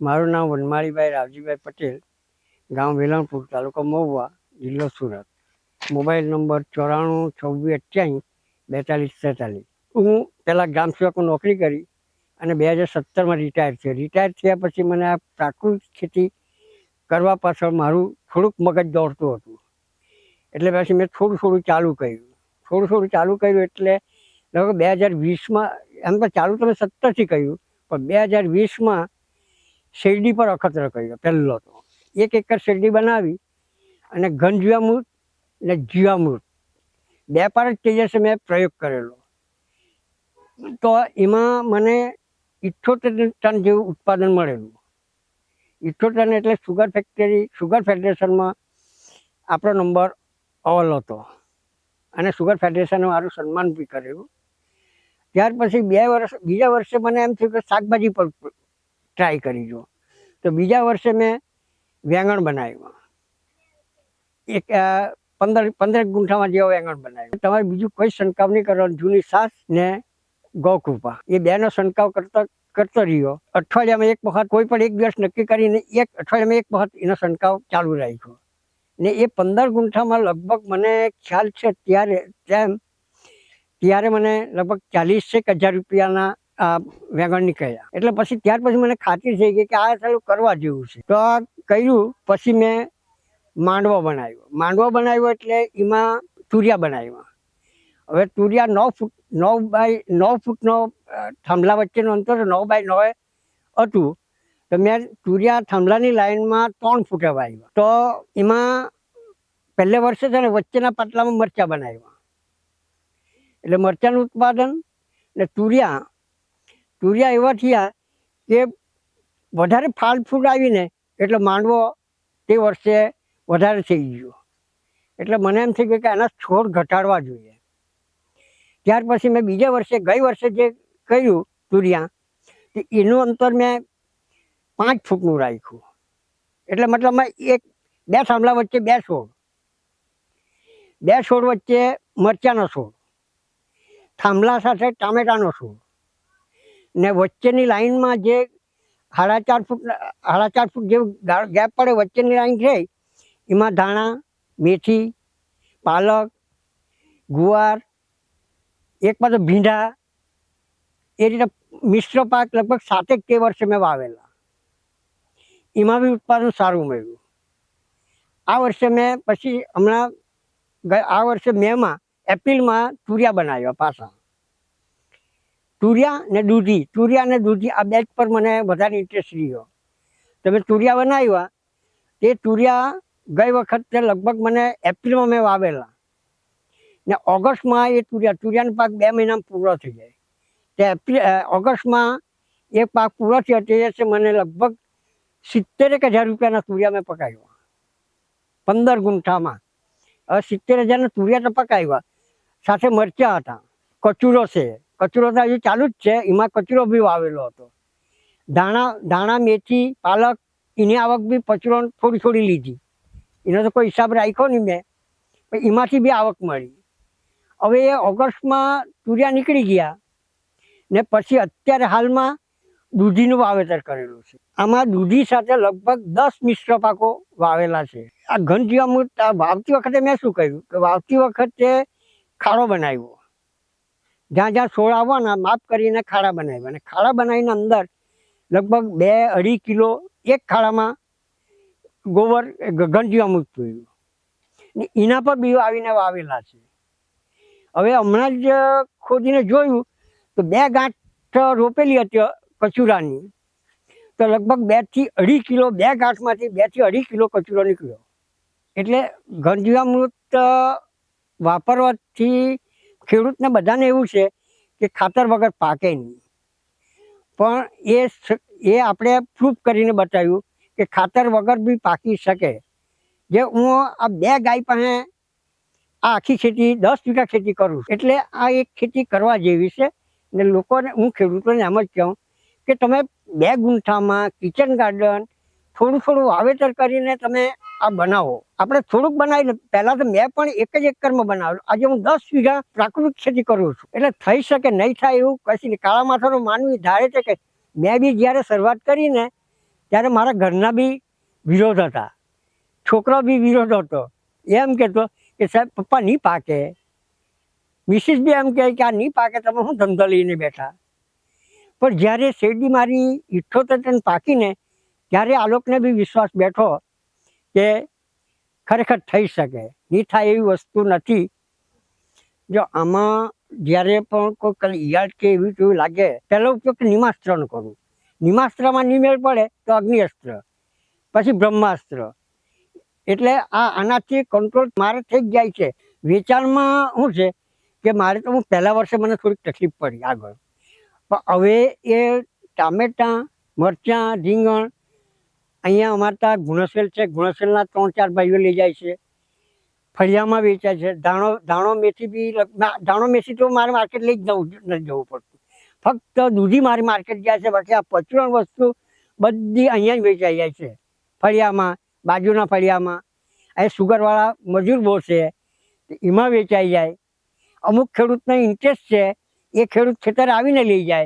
મારું નામ વનમાળીભાઈ રાવજીભાઈ પટેલ, ગામ વેલણપુર, તાલુકો મહુવા, જિલ્લો સુરત. મોબાઈલ નંબર ચોરાણું છવ્વીસ અઠ્યાસી બેતાલીસ છેતાલીસ હું પહેલાં ગ્રામ સેવકમાં નોકરી કરી અને બે હજાર સત્તરમાં રિટાયર થયો. રિટાયર થયા પછી મને આ પ્રાકૃતિક ખેતી કરવા પાછળ મારું થોડુંક મગજ દોડતું હતું. એટલે પછી મેં થોડું થોડું ચાલુ કર્યું. થોડું થોડું ચાલુ કર્યું એટલે લગભગ બે હજાર વીસમાં એમ તો ચાલુ તમે સત્તરથી કર્યું, પણ બે હજાર વીસમાં શેરડી પર અખતરો કર્યો પહેલો તો. એક એકર શેરડી બનાવી અને ઘન જીવામૃત અને જીવામૃત. બે પર જ તેજસે મેં પ્રયોગ કરેલો. તો એમાં મને ઇઠ્ઠોતેર ટન જેવું ઉત્પાદન મળેલું. ઇઠ્ઠોતેર એટલે સુગર ફેક્ટરી, સુગર ફેડરેશનમાં આપણો નંબર અવલ હતો. અને સુગર ફેડરેશને મારું સન્માન બી કરેલું ત્યાર પછી બે વર્ષ, બીજા વર્ષે મને એમ થયું કે શાકભાજી પર ટ્રાય કરી જો તો બીજા વર્ષે મેં વેંગણ બનાવ્યું. એક પંદર પંદર ગુંઠામાં જેવો વેંગણ બનાવ્યું. તમારે બીજું કોઈ છંટકાવ નહીં કરવાનો. જૂની સાસ ને ગૌકૃપા. એ બેનો છંટકાવ કરતો કરતો રહ્યો. અઠવાડિયામાં એક વખત, કોઈ પણ એક દિવસ નક્કી કરીને એક, અઠવાડિયામાં એક વખત એનો છંટકાવ ચાલુ રાખ્યો. ને એ પંદર ગુંઠામાં લગભગ મને ખ્યાલ છે, ત્યારે, તેમ, ત્યારે મને લગભગ ચાલીસેક હજાર રૂપિયાના વેગણ નીકળ્યા એટલે પછી ત્યાર પછી મને ખાતરી થઈ ગઈ કે આ ચાલુ કરવા જેવું છે. તો આ કર્યું, પછી મેં માંડવો બનાવ્યો. માંડવો બનાવ્યો એટલે એમાં તુરિયા બનાવ્યા. હવે તુરિયા નવ ફૂટ, નવ બાય, નવ ફૂટનો થાંભલા વચ્ચેનું અંતર નવ બાય નવ હતું. તો મેં તુરિયા થાંભલાની લાઈનમાં ત્રણ ફૂટે વાવ્યા. તો એમાં પહેલે વર્ષે છે ને વચ્ચેના પાટલામાં મરચાં બનાવ્યા. એટલે મરચાંનું ઉત્પાદન ને તુરિયા તુરિયા એવા થયા કે વધારે ફાલ ફૂલ આવીને એટલે માંડવો તે વર્ષે વધારે થઈ ગયો. એટલે મને એમ થઈ ગયું કે આના છોડ ઘટાડવા જોઈએ. ત્યાર પછી મેં બીજા વર્ષે, ગઈ વર્ષે જે કર્યું તુરિયા તો એનું અંતર મેં પાંચ ફૂટનું રાખ્યું. એટલે મતલબમાં એક, બે થાંભલા વચ્ચે બે છોડ. બે છોડ વચ્ચે મરચાંનો છોડ. થાંભલા સાથે ટામેટાનો છોડ. ને વચ્ચેની લાઈનમાં જે સાડા ચાર ફૂટ, સાડા ચાર ફૂટ જેવું ગેપ પડે વચ્ચેની લાઈન છે, એમાં ધાણા, મેથી, પાલક, ગુવાર, એક પાછો ભીંડા, એ રીતે મિશ્ર પાક લગભગ સાતેક તે વર્ષે મેં વાવેલા. એમાં બી ઉત્પાદન સારું મળ્યું. આ વર્ષે મેં પછી હમણાં આ વર્ષે મેમાં એપ્રિલમાં તુરિયા બનાવ્યા પાછા. તુરિયા ને દૂધી. તુરિયા ને દૂધી, આ બે પર મને વધારે ઇન્ટરેસ્ટ રહ્યો. તમે તુરિયા બનાવ્યા, તે તુરિયા ગઈ વખતે લગભગ મને એપ્રિલમાં મેં વાવેલા. ને ઓગસ્ટમાં એ તુરિયા, તુરિયાનો પાક બે મહિનામાં પૂરો થઈ જાય. તે એપ્રિલ ઓગસ્ટમાં એ પાક પૂરો થયો તે દિવસે મને લગભગ સિત્તેરેક હજાર રૂપિયાના તુરિયા મેં પકાવ્યા. પંદર ગુંઠામાં. હવે સિત્તેર હજારના તુરિયા તો પકાવ્યા. સાથે મરચાં હતા. કચુરો છે. કચુરો તો હજી ચાલુ જ છે. એમાં કચરો બી વાવેલો હતો. ધાણા ધાણા મેથી, પાલક, એની આવક બી કચરો થોડી થોડી લીધી. એનો તો કોઈ હિસાબ રાખ્યો નહીં મેં. એમાંથી બી આવક મળી. હવે એ ઓગસ્ટમાં તુરિયા નીકળી ગયા ને પછી અત્યારે હાલમાં દૂધીનું વાવેતર કરેલું છે. આમાં દૂધી સાથે લગભગ દસ મિશ્ર પાકો વાવેલા છે. આ ઘન જીવામૃત વાવતી વખતે મેં શું કહ્યું? કે વાવતી વખતે ખાડો બનાવ્યો. જ્યાં જ્યાં છોડ આવવાના માપ કરીને ખાડા બનાવ્યા. અને ખાડા બનાવીને અંદર લગભગ બે અઢી કિલો એક ખાડામાં ગોબર ગગનજીવામૃત જોયું ને એના પર બી આવીને વાવેલા છે. હવે હમણાં જ ખોદીને જોયું તો બે ગાંઠ રોપેલી હતી કચુરાની. તો લગભગ બેથી અઢી કિલો, બે ગાંઠમાંથી બેથી અઢી કિલો કચુરો નીકળ્યો. એટલે ઘનજીવામૃત વાપરવાથી ખેડૂતને બધાને એવું છે કે ખાતર વગર પાકે નહીં. પણ એ એ આપણે પ્રૂફ કરીને બતાવ્યું કે ખાતર વગર બી પાકી શકે. જે હું આ બે ગાય પાસે આ આખી ખેતી, દસ વીઘા ખેતી કરું છું. એટલે આ એક ખેતી કરવા જેવી છે ને લોકોને, હું ખેડૂતોને એમ જ કહું કે તમે બે ગુંઠામાં કિચન ગાર્ડન થોડું થોડું વાવેતર કરીને તમે આ બનાવો. આપણે થોડુંક બનાવીને, પહેલાં તો મેં પણ એક જ એકરમાં બનાવ્યું આજે હું દસ વીઘા પ્રાકૃતિક ખેતી કરું છું. એટલે થઈ શકે, નહીં થાય એવું કશી નહીં કાળા માથાનો માનવી ધારે છે કે મેં બી જ્યારે શરૂઆત કરીને ત્યારે મારા ઘરના બી વિરોધ હતા. છોકરો બી વિરોધ હતો. એમ કહેતો કે, સાહેબ, પપ્પા નહીં પાકે. મિસિસ બી એમ કહે કે, આ નહીં પાકે, તમે હું ધંધો લઈને બેઠા? પણ જ્યારે શેરડી મારી ઇઠ્ઠોતેર ટન પાકીને, ત્યારે આ લોકોને બી વિશ્વાસ બેઠો. કે ખરેખર થઈ શકે. નહીં થાય એવી વસ્તુ નથી. જો આમાં જ્યારે પણ કોઈ ઈયાળ કે એવી જેવું લાગે, પહેલો ઉપયોગ નિમાસ્ત્રનો કરું નિમાસ્ત્રમાં નિમેળ પડે તો અગ્નિઅસ્ત્ર, પછી બ્રહ્માસ્ત્ર. એટલે આ આનાથી કંટ્રોલ મારે થઈ જાય છે. વેચાણમાં શું છે કે મારે તો હું પહેલા વર્ષે મને થોડીક તકલીફ પડી આગળ. પણ હવે એ ટામેટાં, મરચાં, રીંગણ અહીંયા અમારે ત્યાં ગુણસેલ છે. ગુણસેલના ત્રણ ચાર ભાઈઓ લઈ જાય છે. ફળિયામાં વેચાય છે. દાણો દાણો મેથી બી ધાણો મેથી તો મારે માર્કેટ લઈ જ જવું જવું પડતું. ફક્ત દૂધી મારી માર્કેટ જાય છે. બાકી આ પચરણ વસ્તુ બધી અહીંયા જ વેચાઈ જાય છે. ફળિયામાં, બાજુના ફળિયામાં. અહીં સુગરવાળા મજૂર બહુ છે. એમાં વેચાઈ જાય. અમુક ખેડૂતને ઇન્ટરેસ્ટ છે. એ ખેડૂત ખેતર આવીને લઈ જાય.